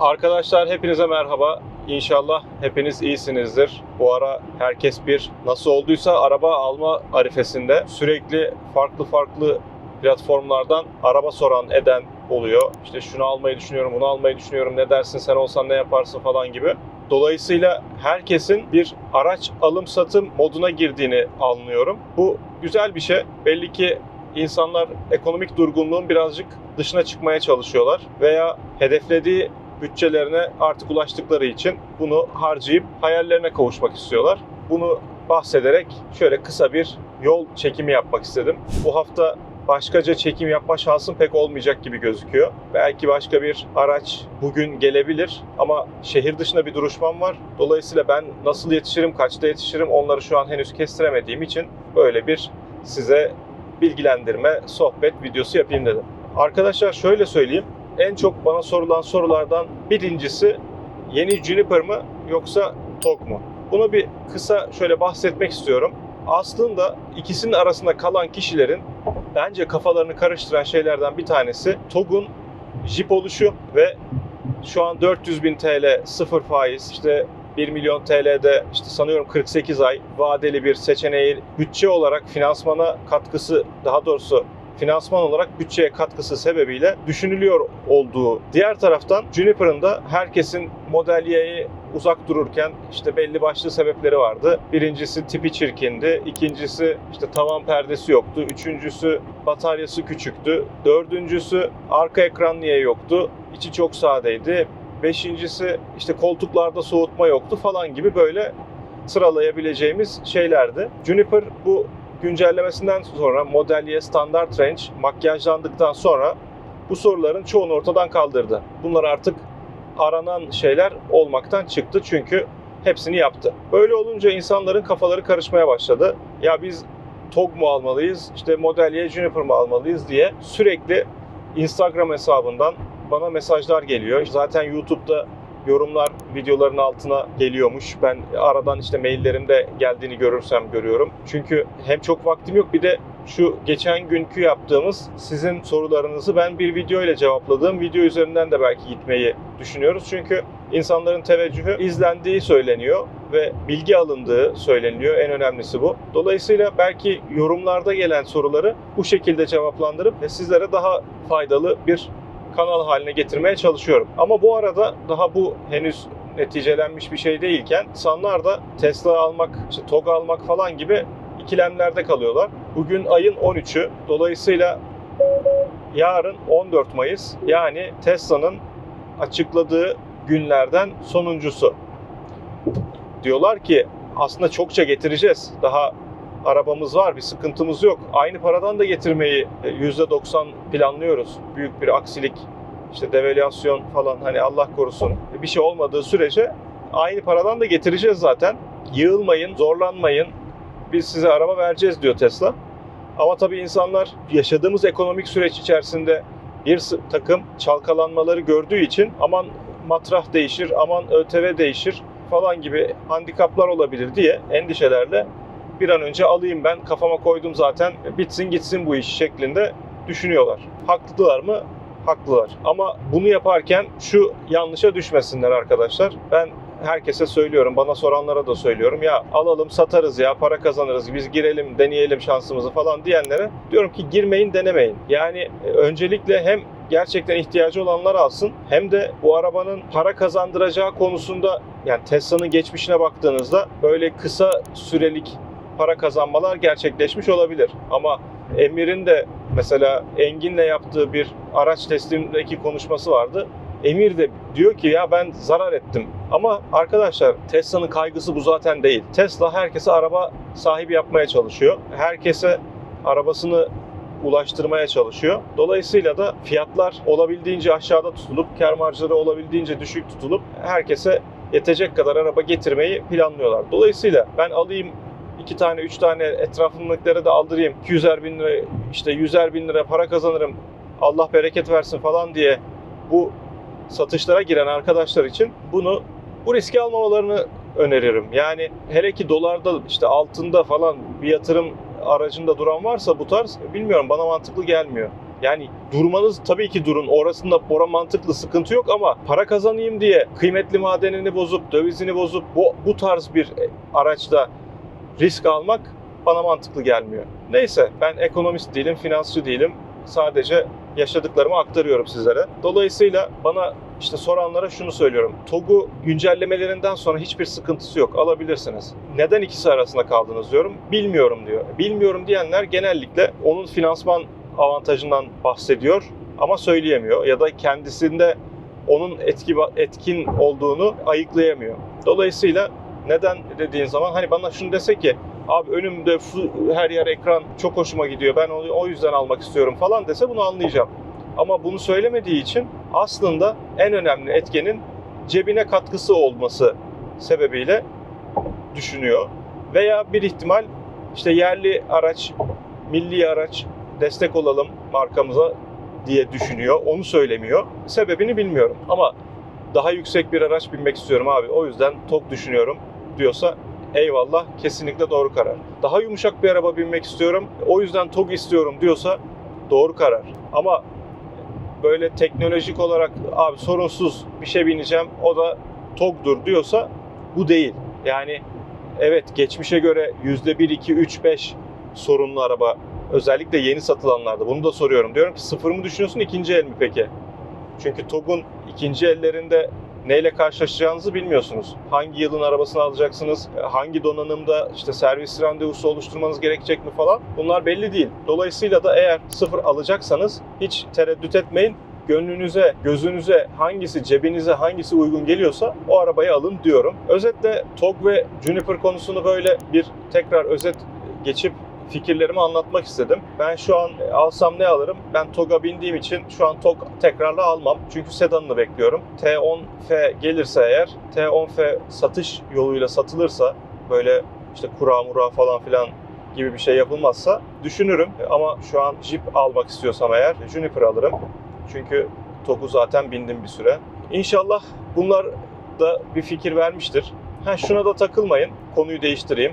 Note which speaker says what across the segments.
Speaker 1: Arkadaşlar hepinize merhaba. İnşallah hepiniz iyisinizdir. Bu ara herkes bir nasıl olduysa araba alma arifesinde sürekli farklı farklı platformlardan araba soran eden oluyor. İşte şunu almayı düşünüyorum, bunu almayı düşünüyorum, ne dersin sen olsan ne yaparsın falan gibi. Dolayısıyla herkesin bir araç alım satım moduna girdiğini anlıyorum. Bu güzel bir şey. Belli ki insanlar ekonomik durgunluğun birazcık dışına çıkmaya çalışıyorlar veya hedeflediği bütçelerine artık ulaştıkları için bunu harcayıp hayallerine kavuşmak istiyorlar. Bunu bahsederek şöyle kısa bir yol çekimi yapmak istedim. Bu hafta başkaca çekim yapma şansım pek olmayacak gibi gözüküyor. Belki başka bir araç bugün gelebilir ama şehir dışında bir duruşmam var. Dolayısıyla ben nasıl yetişirim, kaçta yetişirim onları şu an henüz kestiremediğim için böyle bir size bilgilendirme, sohbet videosu yapayım dedim. Arkadaşlar şöyle söyleyeyim. En çok bana sorulan sorulardan birincisi yeni Juniper mı yoksa TOG mu? Bunu bir kısa şöyle bahsetmek istiyorum. Aslında ikisinin arasında kalan kişilerin bence kafalarını karıştıran şeylerden bir tanesi TOG'un Jeep oluşu ve şu an 400 bin TL sıfır faiz işte 1 milyon TL'de işte sanıyorum 48 ay vadeli bir seçeneği bütçe olarak finansmana katkısı daha doğrusu finansman olarak bütçeye katkısı sebebiyle düşünülüyor olduğu. Diğer taraftan Juniper'ın da herkesin Model uzak dururken işte belli başlı sebepleri vardı. Birincisi tipi çirkindi, ikincisi işte tavan perdesi yoktu, üçüncüsü bataryası küçüktü, dördüncüsü arka ekran niye yoktu, içi çok sadeydi, beşincisi işte koltuklarda soğutma yoktu falan gibi böyle sıralayabileceğimiz şeylerdi. Juniper bu güncellemesinden sonra Model Y standart range makyajlandıktan sonra bu soruların çoğunu ortadan kaldırdı. Bunlar artık aranan şeyler olmaktan çıktı çünkü hepsini yaptı. Böyle olunca insanların kafaları karışmaya başladı. Ya biz TOG mu almalıyız, işte Model Y Juniper mı almalıyız diye sürekli Instagram hesabından bana mesajlar geliyor. Zaten YouTube'da yorumlar videoların altına geliyormuş. Ben aradan işte maillerimde geldiğini görürsem görüyorum. Çünkü hem çok vaktim yok bir de şu geçen günkü yaptığımız sizin sorularınızı ben bir video ile cevapladığım video üzerinden de belki gitmeyi düşünüyoruz. Çünkü insanların teveccühü izlendiği söyleniyor ve bilgi alındığı söyleniliyor. En önemlisi bu. Dolayısıyla belki yorumlarda gelen soruları bu şekilde cevaplandırıp sizlere daha faydalı bir kanal haline getirmeye çalışıyorum. Ama bu arada daha bu henüz neticelenmiş bir şey değilken insanlar da Tesla almak, işte TOG almak falan gibi ikilemlerde kalıyorlar. Bugün ayın 13'ü. Dolayısıyla yarın 14 Mayıs yani Tesla'nın açıkladığı günlerden sonuncusu. Diyorlar ki aslında çokça getireceğiz. Daha arabamız var, bir sıkıntımız yok. Aynı paradan da getirmeyi e, %90 planlıyoruz. Büyük bir aksilik, işte devalüasyon falan hani Allah korusun bir şey olmadığı sürece aynı paradan da getireceğiz zaten. Yığılmayın, zorlanmayın. Biz size araba vereceğiz diyor Tesla. Ama tabii insanlar yaşadığımız ekonomik süreç içerisinde bir takım çalkalanmaları gördüğü için aman matrah değişir, aman ÖTV değişir falan gibi handikaplar olabilir diye endişelerle bir an önce alayım ben kafama koydum zaten bitsin gitsin bu iş şeklinde düşünüyorlar. Haklılar mı? Haklılar. Ama bunu yaparken şu yanlışa düşmesinler arkadaşlar. Ben herkese söylüyorum, bana soranlara da söylüyorum. Ya alalım, satarız ya, para kazanırız, biz girelim, deneyelim şansımızı falan diyenlere diyorum ki girmeyin, denemeyin. Yani e, öncelikle hem gerçekten ihtiyacı olanlar alsın hem de bu arabanın para kazandıracağı konusunda yani Tesla'nın geçmişine baktığınızda böyle kısa sürelik para kazanmalar gerçekleşmiş olabilir. Ama Emir'in de mesela Engin'le yaptığı bir araç teslimdeki konuşması vardı. Emir de diyor ki ya ben zarar ettim. Ama arkadaşlar Tesla'nın kaygısı bu zaten değil. Tesla herkese araba sahibi yapmaya çalışıyor. Herkese arabasını ulaştırmaya çalışıyor. Dolayısıyla da fiyatlar olabildiğince aşağıda tutulup, kar marjları olabildiğince düşük tutulup herkese yetecek kadar araba getirmeyi planlıyorlar. Dolayısıyla ben alayım iki tane, üç tane etrafımdakileri de aldırayım. 200'er bin lira, işte 100'er bin lira para kazanırım. Allah bereket versin falan diye bu satışlara giren arkadaşlar için bunu bu riski almamalarını öneririm. Yani hele ki dolarda işte altında falan bir yatırım aracında duran varsa bu tarz bilmiyorum bana mantıklı gelmiyor. Yani durmanız tabii ki durun. Orasında ora mantıklı sıkıntı yok ama para kazanayım diye kıymetli madenini bozup, dövizini bozup bu, bu tarz bir araçta risk almak bana mantıklı gelmiyor. Neyse ben ekonomist değilim, finansçı değilim. Sadece yaşadıklarımı aktarıyorum sizlere. Dolayısıyla bana işte soranlara şunu söylüyorum. TOG'u güncellemelerinden sonra hiçbir sıkıntısı yok. Alabilirsiniz. Neden ikisi arasında kaldınız diyorum. Bilmiyorum diyor. Bilmiyorum diyenler genellikle onun finansman avantajından bahsediyor ama söyleyemiyor ya da kendisinde onun etki etkin olduğunu ayıklayamıyor. Dolayısıyla neden dediğin zaman hani bana şunu dese ki abi önümde her yer ekran çok hoşuma gidiyor ben onu o yüzden almak istiyorum falan dese bunu anlayacağım. Ama bunu söylemediği için aslında en önemli etkenin cebine katkısı olması sebebiyle düşünüyor. Veya bir ihtimal işte yerli araç, milli araç destek olalım markamıza diye düşünüyor. Onu söylemiyor. Sebebini bilmiyorum. Ama daha yüksek bir araç binmek istiyorum abi. O yüzden TOG düşünüyorum diyorsa eyvallah kesinlikle doğru karar. Daha yumuşak bir araba binmek istiyorum. O yüzden TOG istiyorum diyorsa doğru karar. Ama böyle teknolojik olarak abi sorunsuz bir şey bineceğim o da TOG'dur diyorsa bu değil. Yani evet geçmişe göre %1, 2, 3, 5 sorunlu araba özellikle yeni satılanlarda bunu da soruyorum. Diyorum ki sıfır mı düşünüyorsun ikinci el mi peki? Çünkü TOG'un ikinci ellerinde neyle karşılaşacağınızı bilmiyorsunuz. Hangi yılın arabasını alacaksınız, hangi donanımda işte servis randevusu oluşturmanız gerekecek mi falan bunlar belli değil. Dolayısıyla da eğer sıfır alacaksanız hiç tereddüt etmeyin. Gönlünüze, gözünüze hangisi, cebinize hangisi uygun geliyorsa o arabayı alın diyorum. Özetle TOG ve Juniper konusunu böyle bir tekrar özet geçip fikirlerimi anlatmak istedim. Ben şu an e, alsam ne alırım? Ben TOG'a bindiğim için şu an TOG tekrarla almam. Çünkü sedanını bekliyorum. T10F gelirse eğer, T10F satış yoluyla satılırsa böyle işte kura mura falan filan gibi bir şey yapılmazsa düşünürüm. Ama şu an Jeep almak istiyorsam eğer Juniper alırım. Çünkü TOG'u zaten bindim bir süre. İnşallah bunlar da bir fikir vermiştir. Ha şuna da takılmayın. Konuyu değiştireyim.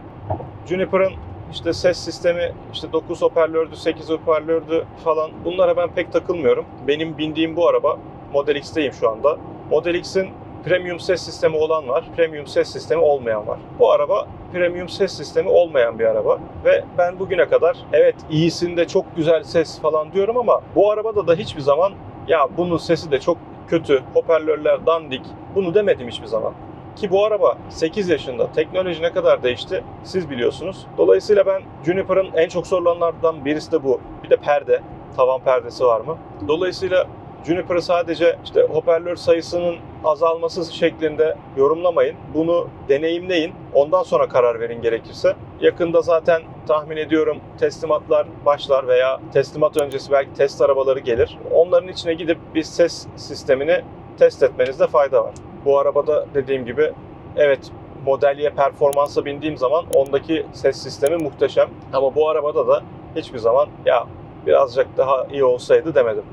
Speaker 1: Juniper'ın işte ses sistemi işte 9 hoparlördü, 8 hoparlördü falan bunlara ben pek takılmıyorum. Benim bindiğim bu araba Model X'teyim şu anda. Model X'in premium ses sistemi olan var, premium ses sistemi olmayan var. Bu araba premium ses sistemi olmayan bir araba ve ben bugüne kadar evet iyisinde çok güzel ses falan diyorum ama bu arabada da hiçbir zaman ya bunun sesi de çok kötü, hoparlörler dandik bunu demedim hiçbir zaman. Ki bu araba 8 yaşında. Teknoloji ne kadar değişti siz biliyorsunuz. Dolayısıyla ben Juniper'ın en çok sorulanlardan birisi de bu. Bir de perde. Tavan perdesi var mı? Dolayısıyla Juniper'ı sadece işte hoparlör sayısının azalması şeklinde yorumlamayın. Bunu deneyimleyin. Ondan sonra karar verin gerekirse. Yakında zaten tahmin ediyorum teslimatlar başlar veya teslimat öncesi belki test arabaları gelir. Onların içine gidip bir ses sistemini test etmenizde fayda var. Bu arabada dediğim gibi evet modelye performansa bindiğim zaman ondaki ses sistemi muhteşem. Ama bu arabada da hiçbir zaman ya birazcık daha iyi olsaydı demedim.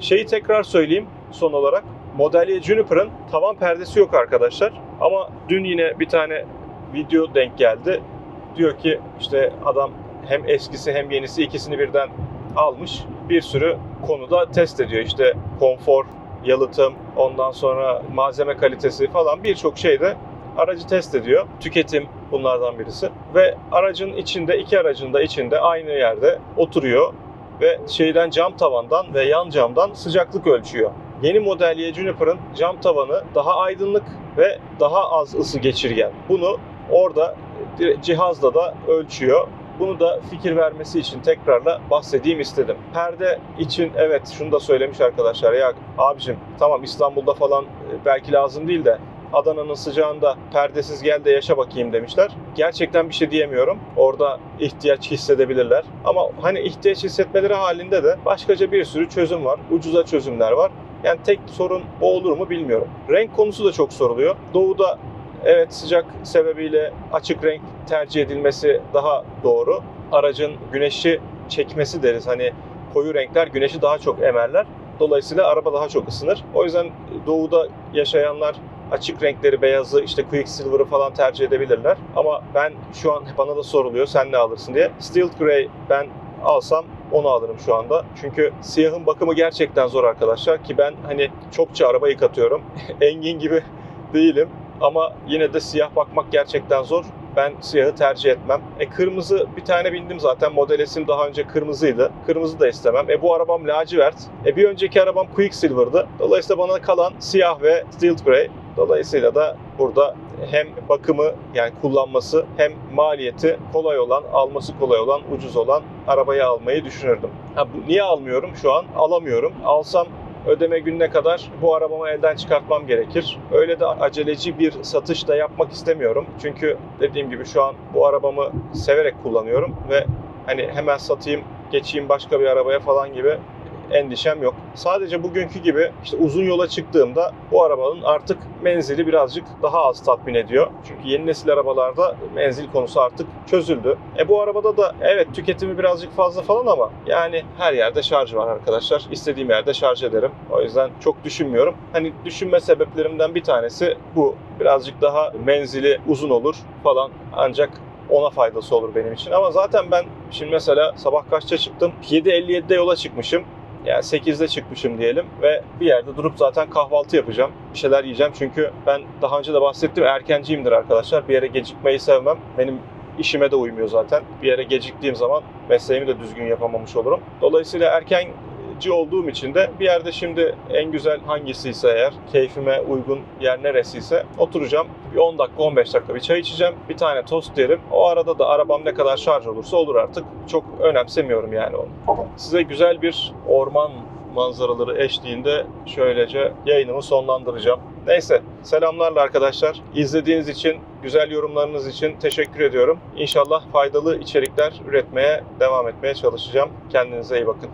Speaker 1: Şeyi tekrar söyleyeyim son olarak. Modelye Juniper'ın tavan perdesi yok arkadaşlar. Ama dün yine bir tane video denk geldi. Diyor ki işte adam hem eskisi hem yenisi ikisini birden almış. Bir sürü konuda test ediyor. İşte konfor, yalıtım, ondan sonra malzeme kalitesi falan birçok şeyde aracı test ediyor. Tüketim bunlardan birisi. Ve aracın içinde, iki aracın da içinde aynı yerde oturuyor ve şeyden cam tavandan ve yan camdan sıcaklık ölçüyor. Yeni model Juniper'ın cam tavanı daha aydınlık ve daha az ısı geçirgen. Bunu orada cihazla da ölçüyor. Bunu da fikir vermesi için tekrarla bahsedeyim istedim. Perde için evet şunu da söylemiş arkadaşlar. Ya abicim tamam İstanbul'da falan belki lazım değil de Adana'nın sıcağında perdesiz gel de yaşa bakayım demişler. Gerçekten bir şey diyemiyorum. Orada ihtiyaç hissedebilirler. Ama hani ihtiyaç hissetmeleri halinde de başkaca bir sürü çözüm var. Ucuza çözümler var. Yani tek sorun o olur mu bilmiyorum. Renk konusu da çok soruluyor. Doğuda evet sıcak sebebiyle açık renk tercih edilmesi daha doğru. Aracın güneşi çekmesi deriz. Hani koyu renkler güneşi daha çok emerler. Dolayısıyla araba daha çok ısınır. O yüzden doğuda yaşayanlar açık renkleri, beyazı, işte Quicksilver'ı falan tercih edebilirler. Ama ben şu an bana da soruluyor sen ne alırsın diye. Steel Grey ben alsam onu alırım şu anda. Çünkü siyahın bakımı gerçekten zor arkadaşlar ki ben hani çokça araba yıkatıyorum. Engin gibi değilim ama yine de siyah bakmak gerçekten zor. Ben siyahı tercih etmem. E kırmızı bir tane bindim zaten. Model S'im daha önce kırmızıydı. Kırmızı da istemem. E bu arabam lacivert. E bir önceki arabam Quicksilver'dı. Dolayısıyla bana kalan siyah ve Stilt Grey. Dolayısıyla da burada hem bakımı yani kullanması hem maliyeti kolay olan, alması kolay olan, ucuz olan arabayı almayı düşünürdüm. Ha, bu, niye almıyorum şu an? Alamıyorum. Alsam ödeme gününe kadar bu arabamı elden çıkartmam gerekir. Öyle de aceleci bir satış da yapmak istemiyorum. Çünkü dediğim gibi şu an bu arabamı severek kullanıyorum ve hani hemen satayım, geçeyim başka bir arabaya falan gibi endişem yok. Sadece bugünkü gibi işte uzun yola çıktığımda bu arabanın artık menzili birazcık daha az tatmin ediyor. Çünkü yeni nesil arabalarda menzil konusu artık çözüldü. E bu arabada da evet tüketimi birazcık fazla falan ama yani her yerde şarj var arkadaşlar. İstediğim yerde şarj ederim. O yüzden çok düşünmüyorum. Hani düşünme sebeplerimden bir tanesi bu. Birazcık daha menzili uzun olur falan ancak ona faydası olur benim için. Ama zaten ben şimdi mesela sabah kaçta çıktım? 7.57'de yola çıkmışım. Yani 8'de çıkmışım diyelim ve bir yerde durup zaten kahvaltı yapacağım. Bir şeyler yiyeceğim çünkü ben daha önce de bahsettim erkenciyimdir arkadaşlar. Bir yere gecikmeyi sevmem. Benim işime de uymuyor zaten. Bir yere geciktiğim zaman mesleğimi de düzgün yapamamış olurum. Dolayısıyla erkenci olduğum için de bir yerde şimdi en güzel hangisiyse eğer keyfime uygun yer neresiyse oturacağım. Bir 10 dakika 15 dakika bir çay içeceğim. Bir tane tost yerim. O arada da arabam ne kadar şarj olursa olur artık. Çok önemsemiyorum yani onu. Size güzel bir orman manzaraları eşliğinde şöylece yayınımı sonlandıracağım. Neyse selamlarla arkadaşlar. İzlediğiniz için, güzel yorumlarınız için teşekkür ediyorum. İnşallah faydalı içerikler üretmeye devam etmeye çalışacağım. Kendinize iyi bakın.